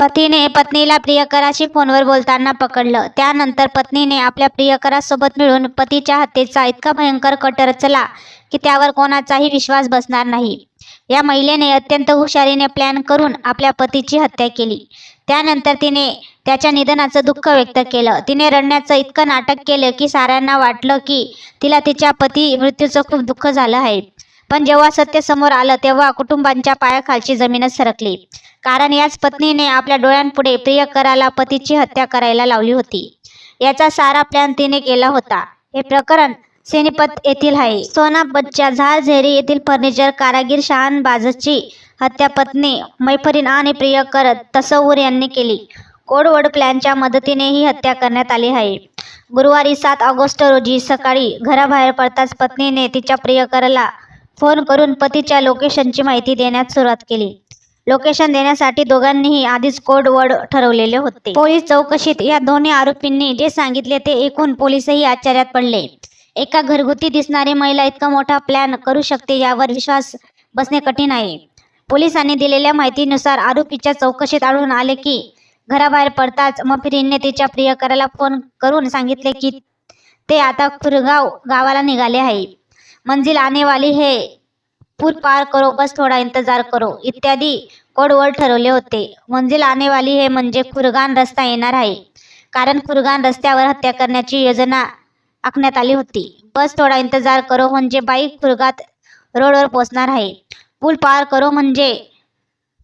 पतीने पत्नीला प्रियकराशी फोनवर बोलताना पकडलं. त्यानंतर पत्नीने आपल्या प्रियकरासोबत मिळून पतीच्या हत्येचा इतका भयंकर कट रचला की त्यावर कोणाचाही विश्वास बसणार नाही. या महिलेने अत्यंत हुशारीने प्लॅन करून आपल्या पतीची हत्या केली. त्यानंतर तिने त्याच्या निधनाचं दुःख व्यक्त केलं. तिने रडण्याचं इतकं नाटक केलं की साऱ्यांना वाटलं की तिला तिच्या पती मृत्यूचं खूप दुःख झालं आहे. पण जेव्हा सत्य समोर आलं तेव्हा कुटुंबांच्या पायाखालची जमीनच सरकली. कारण याच पत्नीने आपल्या डोळ्यांपुढे प्रियकराला पतीची हत्या करायला लावली होती. याचा सारा प्लॅन तिने केला होता. हे प्रकरण सेनीपत येथील आहे. सोनापतच्या झारझेरी येथील फर्निचर कारागीर शहानबाजची हत्या पत्नी मैफरीन आणि प्रियकर तसवूर यांनी केली. कोडवड प्लॅनच्या मदतीने ही हत्या करण्यात आली आहे. गुरुवारी सात ऑगस्ट रोजी सकाळी घराबाहेर पडताच पत्नीने तिच्या प्रियकरला फोन करून पतीच्या लोकेशनची माहिती देण्यास सुरुवात केली. लोकेशन देण्यासाठी दोघांनीही आधीच कोड वर्ड ठरवलेले होते. पोलीस चौकशीत या दोन्ही आरोपींनी जे सांगितले ते ऐकून पोलीसही आश्चर्यात पडले. एका घरगुती दिसणारी महिला इतका मोठा प्लॅन करू शकते यावर विश्वास बसणे कठीण आहे. पोलिसांनी दिलेल्या माहितीनुसार आरोपीच्या चौकशीत आढळून आले की घराबाहेर पडताच मफिरीने तिच्या प्रियकराला फोन करून सांगितले की ते आता खुरगाव गावाला निघाले आहे. मंजिल आने वाली है. पूल पार करो बस थोडा इंतजार करो इत्यादी कोडवर्ड ठरवले होते. मंजिल आने वाली है म्हणजे खुरगान रस्ता येणार आहे. कारण खुरगान रस्त्यावर हत्या करण्याची योजना आखण्यात आली होती. बस थोडा इंतजार करो म्हणजे बाईक खुरगात रोडवर पोहोचणार आहे. पूल पार करो म्हणजे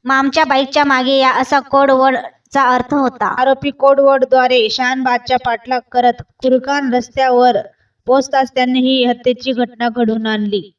मामच्या बाईकच्या मागे या असा कोडवर्डचा अर्थ होता. आरोपी कोडवर्डद्वारे शानबादच्या पाठलाग करत खुरगान रस्त्यावर पोहोचताच त्यांनी ही हत्येची घटना घडवून आणली.